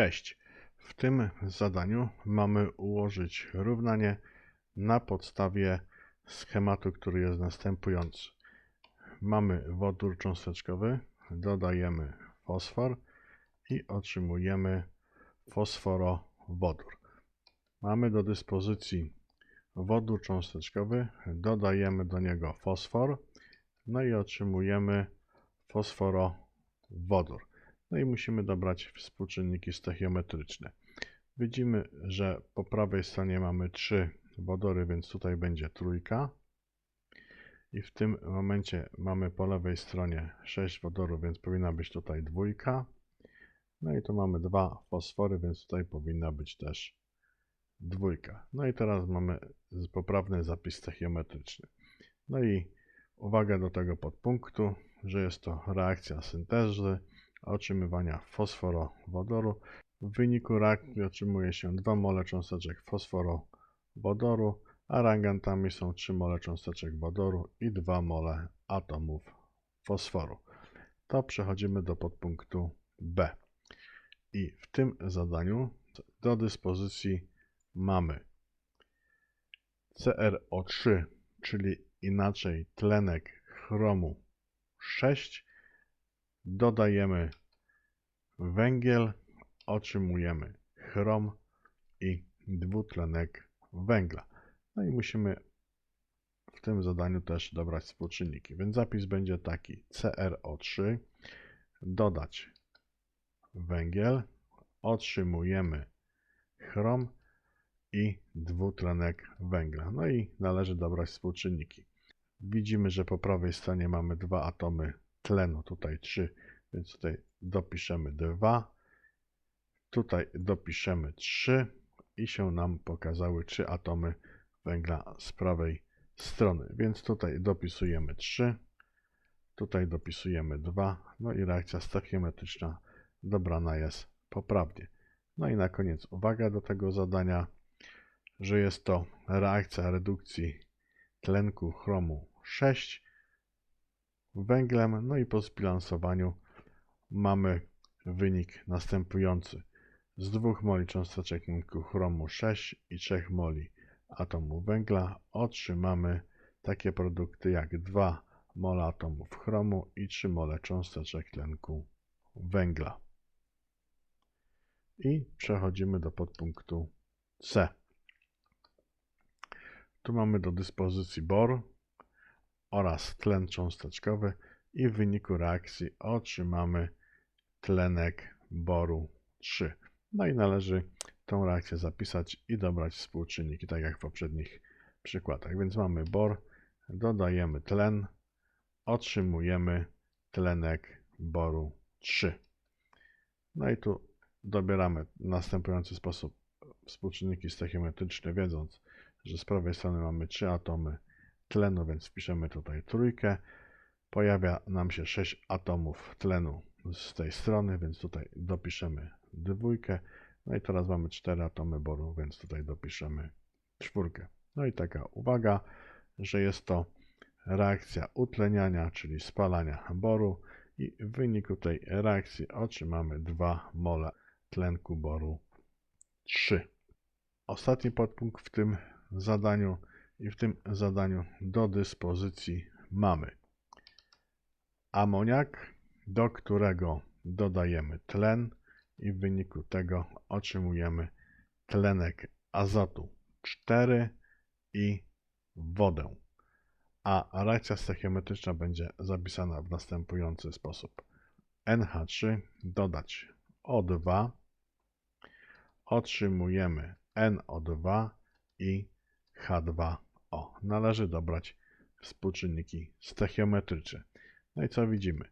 Cześć. W tym zadaniu mamy ułożyć równanie na podstawie schematu, który jest następujący. Mamy wodór cząsteczkowy, dodajemy fosfor i otrzymujemy fosforowodór. Mamy do dyspozycji wodór cząsteczkowy, dodajemy do niego fosfor, no i otrzymujemy fosforowodór. No i musimy dobrać współczynniki stoichiometryczne. Widzimy, że po prawej stronie mamy trzy wodory, więc tutaj będzie trójka. I w tym momencie mamy po lewej stronie 6 wodorów, więc powinna być tutaj dwójka. No i tu mamy dwa fosfory, więc tutaj powinna być też dwójka. No i teraz mamy poprawny zapis stoichiometryczny. No i uwaga do tego podpunktu, że jest to reakcja syntezy otrzymywania fosforowodoru. W wyniku reakcji otrzymuje się 2 mole cząsteczek fosforowodoru, a reagentami są 3 mole cząsteczek wodoru i 2 mole atomów fosforu. To przechodzimy do podpunktu B. I w tym zadaniu do dyspozycji mamy CrO3, czyli inaczej tlenek chromu 6 dodajemy węgiel, otrzymujemy chrom i dwutlenek węgla. No i musimy w tym zadaniu też dobrać współczynniki, więc zapis będzie taki CrO3 dodać węgiel, otrzymujemy chrom i dwutlenek węgla. No i należy dobrać współczynniki. Widzimy, że po prawej stronie mamy dwa atomy tlenu, tutaj 3, więc tutaj dopiszemy 2, tutaj dopiszemy 3 i się nam pokazały 3 atomy węgla z prawej strony, więc tutaj dopisujemy 3, tutaj dopisujemy 2, no i reakcja stoichiometryczna dobrana jest poprawnie. No i na koniec uwaga do tego zadania, że jest to reakcja redukcji tlenku chromu 6 węglem. No i po zbilansowaniu mamy wynik następujący. Z 2 moli cząsteczek chromu 6 i 3 moli atomu węgla otrzymamy takie produkty jak 2 mole atomów chromu i 3 mole cząsteczek tlenku węgla. I przechodzimy do podpunktu C. Tu mamy do dyspozycji bor, oraz tlen cząsteczkowy i w wyniku reakcji otrzymamy tlenek boru 3. No i należy tą reakcję zapisać i dobrać współczynniki, tak jak w poprzednich przykładach. Więc mamy bor, dodajemy tlen, otrzymujemy tlenek boru 3. No i tu dobieramy w następujący sposób współczynniki stoichiometryczne, wiedząc, że z prawej strony mamy 3 atomy tlenu, więc wpiszemy tutaj trójkę. Pojawia nam się 6 atomów tlenu z tej strony, więc tutaj dopiszemy dwójkę. No i teraz mamy 4 atomy boru, więc tutaj dopiszemy czwórkę. No i taka uwaga, że jest to reakcja utleniania, czyli spalania boru i w wyniku tej reakcji otrzymamy 2 mole tlenku boru 3. Ostatni podpunkt w tym zadaniu i w tym zadaniu do dyspozycji mamy amoniak, do którego dodajemy tlen i w wyniku tego otrzymujemy tlenek azotu 4 i wodę. A reakcja stoichiometryczna będzie zapisana w następujący sposób. NH3 dodać O2 otrzymujemy NO2 i H2 o, należy dobrać współczynniki stoichiometryczne. No i co widzimy?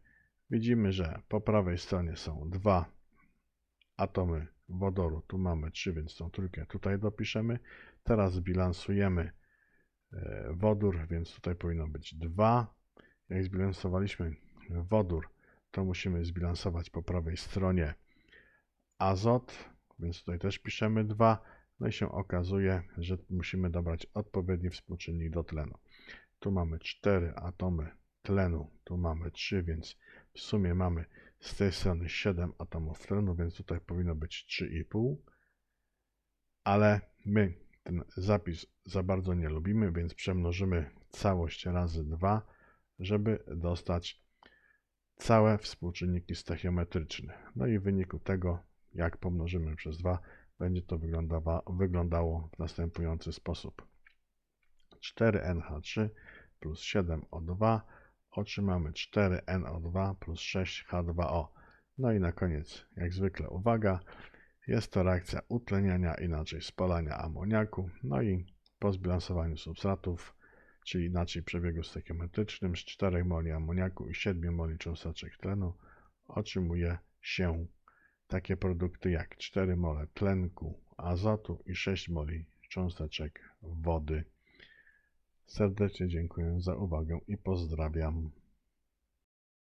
Widzimy, że po prawej stronie są dwa atomy wodoru. Tu mamy trzy, więc tą trójkę tutaj dopiszemy. Teraz bilansujemy e, wodór, więc tutaj powinno być dwa. Jak zbilansowaliśmy wodór, to musimy zbilansować po prawej stronie azot, więc tutaj też piszemy 2 no i się okazuje, że musimy dobrać odpowiedni współczynnik do tlenu. Tu mamy 4 atomy tlenu, tu mamy 3, więc w sumie mamy z tej strony 7 atomów tlenu, więc tutaj powinno być 3,5. Ale my ten zapis za bardzo nie lubimy, więc przemnożymy całość razy 2, żeby dostać całe współczynniki stachiometryczne. No i w wyniku tego, jak pomnożymy przez 2, będzie to wyglądało w następujący sposób. 4NH3 plus 7O2 otrzymamy 4NO2 plus 6H2O. No i na koniec, jak zwykle, uwaga, jest to reakcja utleniania, inaczej spalania amoniaku. No i po zbilansowaniu substratów, czyli inaczej przebiegu stachiometrycznym z 4 moli amoniaku i 7 moli cząsteczek tlenu otrzymuje się takie produkty jak 4 mole tlenku azotu i 6 moli cząsteczek wody. Serdecznie dziękuję za uwagę i pozdrawiam.